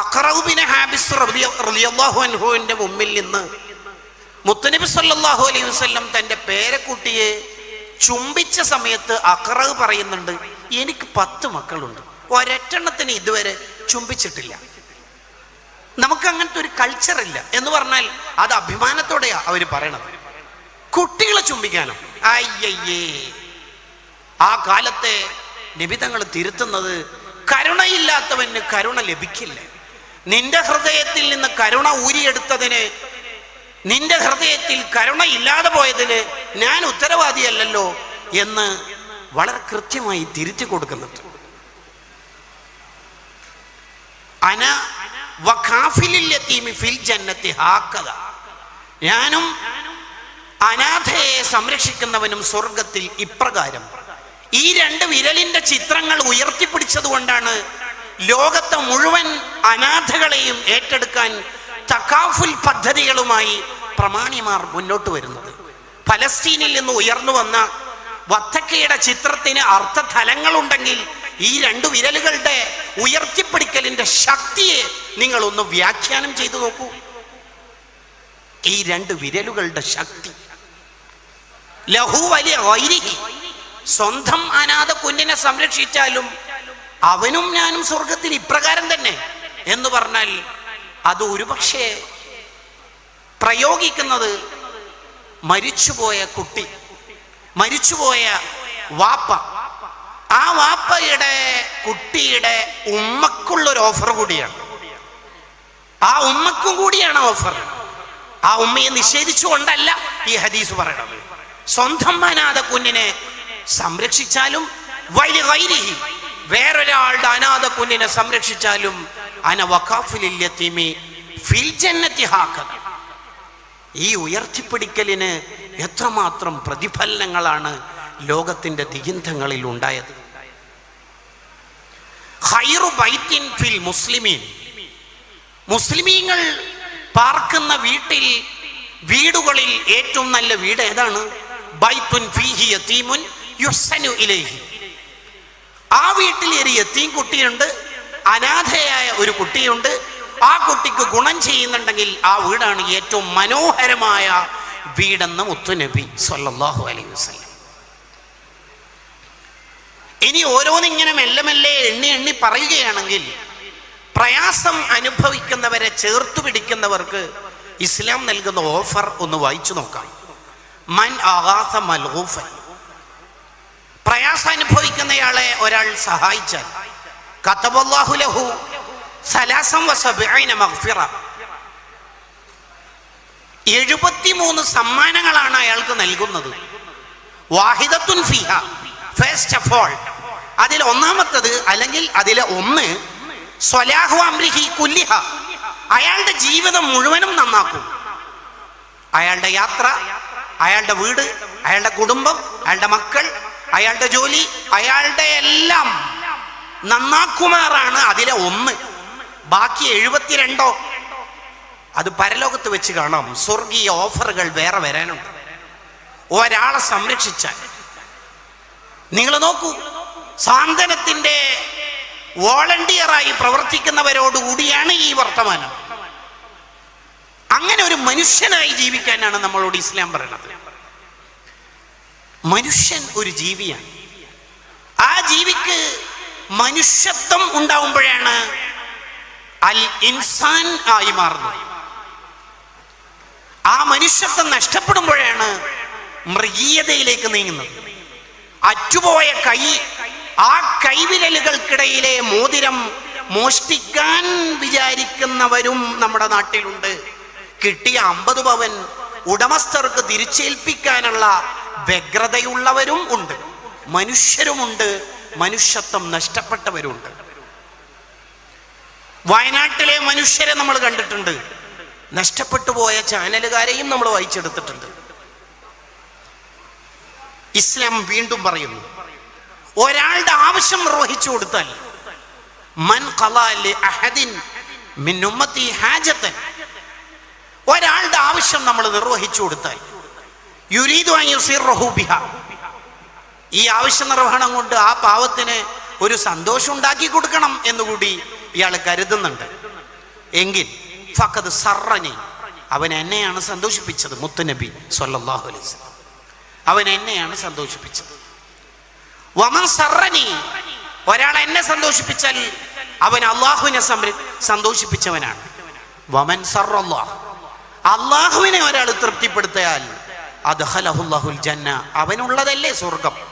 അഖറൗബിനെ habeas മുമ്പിൽ നിന്ന് മുത്തനബി സല്ലല്ലാഹു അലൈഹി വസ്ലം തന്റെ പേരക്കുട്ടിയെ ചുംബിച്ച സമയത്ത് അഖറവ് പറയുന്നുണ്ട് എനിക്ക് പത്ത് മക്കളുണ്ട്. ഒരൊറ്റെണ്ണത്തിന് ഇതുവരെ ചുംബിച്ചിട്ടില്ല. നമുക്ക് അങ്ങനത്തെ ഒരു കൾച്ചർ ഇല്ല. എന്ന് പറഞ്ഞാൽ അത് അഭിമാനത്തോടെയാ അവർ പറയണത്. കുട്ടികളെ ചുംബിക്കാനോ? അയ്യയ്യേ. ആ കാലത്തെ നിബിതങ്ങൾ തിരുത്തുന്നത് കരുണയില്ലാത്തവന് കരുണ ലഭിക്കില്ല. നിന്റെ ഹൃദയത്തിൽ നിന്ന് കരുണ ഊരിയെടുത്തതിന് നിന്റെ ഹൃദയത്തിൽ കരുണ ഇല്ലാതെ പോയതിന് ഞാൻ ഉത്തരവാദിയല്ലല്ലോ എന്ന് വളരെ കൃത്യമായി തിരിച്ചു കൊടുക്കുന്നുണ്ട്. അന ഫിൽ ജന്നത്തി ഞാനും അനാഥയെ സംരക്ഷിക്കുന്നവനും സ്വർഗത്തിൽ ഇപ്രകാരം. ഈ രണ്ട് വിരലിന്റെ ചിത്രങ്ങൾ ഉയർത്തിപ്പിടിച്ചത് കൊണ്ടാണ് ലോകത്തെ മുഴുവൻ അനാഥകളെയും ഏറ്റെടുക്കാൻ തക്കാഫുൽ പദ്ധതികളുമായി പ്രമാണിമാർ മുന്നോട്ട് വരുന്നത്. ഫലസ്തീനിൽ നിന്ന് ഉയർന്നു വന്ന വത്തക്കയുടെ ചിത്രത്തിന് അർത്ഥതലങ്ങളുണ്ടെങ്കിൽ ഈ രണ്ട് വിരലുകളുടെ ഉയർത്തിപ്പിടിക്കലിന്റെ ശക്തിയെ നിങ്ങൾ ഒന്ന് വ്യാഖ്യാനം ചെയ്തു നോക്കൂ. ഈ രണ്ട് വിരലുകളുടെ ശക്തി. ലഹു വലിയ സ്വന്തം അനാഥ കുഞ്ഞിനെ സംരക്ഷിച്ചാലും അവനും ഞാനും സ്വർഗത്തിൽ ഇപ്രകാരം തന്നെ എന്ന് പറഞ്ഞാൽ അത് ഒരുപക്ഷെ പ്രയോഗിക്കുന്നത് മരിച്ചുപോയ കുട്ടി മരിച്ചുപോയ വാപ്പ. ആ വാപ്പയുടെ കുട്ടിയുടെ ഉമ്മക്കുള്ളൊരു ഓഫർ കൂടിയാണ്. ആ ഉമ്മക്കും കൂടിയാണ് ഓഫർ. ആ ഉമ്മയെ നിഷേധിച്ചുകൊണ്ടല്ല ഈ ഹദീസ് പറയണത് സ്വന്തം അനാഥ കുഞ്ഞിനെ സംരക്ഷിച്ചാലും വലിയ വൈരിഹി വേറൊരാളുടെ അനാഥ കുഞ്ഞിനെ സംരക്ഷിച്ചാലും അന ഫിൽ ഈ ഉയർത്തിപ്പിടിക്കലിന് എത്രമാത്രം പ്രതിഫലനങ്ങളാണ് ലോകത്തിന്റെ ദിഗന്ധങ്ങളിൽ ഉണ്ടായത്. ഫിൽ മുസ്ലിമീൻ. മുസ്ലിമീങ്ങൾ പാർക്കുന്ന വീട്ടിൽ വീടുകളിൽ ഏറ്റവും നല്ല വീട് ഏതാണ്? ബൈത്തുൻ ഫീഹി യതീമുൻ യുഹ്സനു ഇലൈഹി. ആ വീട്ടിൽ ഒരു എത്തിയും കുട്ടിയുണ്ട് അനാഥയായ ഒരു കുട്ടിയുണ്ട്. ആ കുട്ടിക്ക് ഗുണം ചെയ്യുന്നുണ്ടെങ്കിൽ ആ വീടാണ് ഏറ്റവും മനോഹരമായ വീടെന്ന് മുത്തുനബി സല്ലാഹു അലൈഹി വസ്ലം ഇനി ഓരോന്നിങ്ങനെ മെല്ലെ മെല്ലെ എണ്ണി എണ്ണി പറയുകയാണെങ്കിൽ പ്രയാസം അനുഭവിക്കുന്നവരെ ചേർത്തു പിടിക്കുന്നവർക്ക് ഇസ്ലാം നൽകുന്ന ഓഫർ ഒന്ന് വായിച്ചു നോക്കാം. മൻ ആകാസ മൽഹൂഫൻ പ്രയാസം അനുഭവിക്കുന്നയാളെ ഒരാൾ സഹായിച്ചാൽ. കത്തബല്ലാഹുലഹു സലാസം മഗ്ഫിറ. എഴുപത്തിമൂന്ന് സമ്മാനങ്ങളാണ് അയാൾക്ക് നൽകുന്നത്. വാഹിദത്തുൻ ഫിഹ ഫസ്റ്റ് ഓഫ് ഓൾ അതിൽ ഒന്നാമത്തത് അല്ലെങ്കിൽ അതിലെ ഒന്ന് അംരിഹി കുല്ലിഹ. അയാളുടെ ജീവിതം മുഴുവനും നന്നാക്കും. അയാളുടെ യാത്ര അയാളുടെ വീട് അയാളുടെ കുടുംബം അയാളുടെ മക്കൾ അയാളുടെ ജോലി അയാളുടെ എല്ലാം. നന്നാക്കുമാറാണ് അതിലെ ഒന്ന്. ബാക്കി എഴുപത്തിരണ്ടോ? അത് പരലോകത്ത് വെച്ച് കാണാം. സ്വർഗീയ ഓഫറുകൾ വേറെ വരാനുണ്ട്. ഒരാളെ സംരക്ഷിച്ചാൽ. നിങ്ങൾ നോക്കൂ സാന്ത്വനത്തിന്റെ വോളണ്ടിയറായി പ്രവർത്തിക്കുന്നവരോടുകൂടിയാണ് ഈ വർത്തമാനം. അങ്ങനെ ഒരു മനുഷ്യനായി ജീവിക്കാനാണ് നമ്മളോട് ഇസ്ലാം പറയുന്നത്. മനുഷ്യൻ ഒരു ജീവിയാണ്. ആ ജീവിക്ക് മനുഷ്യത്വം ഉണ്ടാവുമ്പോഴാണ് അൽ ഇൻസാൻ ആയി മാറുന്നത്. ആ മനുഷ്യത്വം നഷ്ടപ്പെടുമ്പോഴാണ് മൃഗീയതയിലേക്ക് നീങ്ങുന്നത്. അറ്റുപോയ കൈ ആ കൈവിരലുകൾക്കിടയിലെ മോതിരം മോഷ്ടിക്കാൻ വിചാരിക്കുന്നവരും നമ്മുടെ നാട്ടിലുണ്ട്. കിട്ടിയ അമ്പത് പവൻ ഉടമസ്ഥർക്ക് തിരിച്ചേൽപ്പിക്കാനുള്ള വ്യഗ്രതയുള്ളവരും ഉണ്ട്. മനുഷ്യരുമുണ്ട് മനുഷ്യത്വം നഷ്ടപ്പെട്ടവരുണ്ട് വയനാട്ടിലെ മനുഷ്യരെ നമ്മൾ കണ്ടിട്ടുണ്ട്. നഷ്ടപ്പെട്ടു പോയ ചാനലുകാരെയും നമ്മൾ വായിച്ചെടുത്തിട്ടുണ്ട്. ഇസ്ലാം വീണ്ടും പറയുന്നു ഒരാളുടെ ആവശ്യം നിർവഹിച്ചു കൊടുത്താൽ മൻ അഹദിൻ മിൻ ഒരാളുടെ ആവശ്യം നമ്മൾ നിർവഹിച്ചു കൊടുത്താൽ യുരീദു അൻ യുസിറഹു ബിഹ. ഈ ആവശ്യ നിർവഹണം കൊണ്ട് ആ പാവത്തിന് ഒരു സന്തോഷം ഉണ്ടാക്കി കൊടുക്കണം എന്നുകൂടി ഇയാൾ കരുതുന്നുണ്ട്. എങ്കിൽ ഫക്കത് സറനി അവൻ എന്നെയാണ് സന്തോഷിപ്പിച്ചത് മുത്തുനബി സല്ലല്ലാഹു അലൈഹി വസല്ലം. അവൻ എന്നെയാണ് സന്തോഷിപ്പിച്ചത്. വമൻ സറനി ഒരാൾ എന്നെ സന്തോഷിപ്പിച്ചാൽ അവൻ അള്ളാഹുവിനെ സംര സന്തോഷിപ്പിച്ചവനാണ്. വമൻ സറല്ലാഹ് അള്ളാഹുവിനെ ഒരാൾ തൃപ്തിപ്പെടുത്തിയാൽ അദ്ഹലഹുല്ലാഹുൽ ജന്ന. അവനുള്ളതല്ലേ സ്വർഗം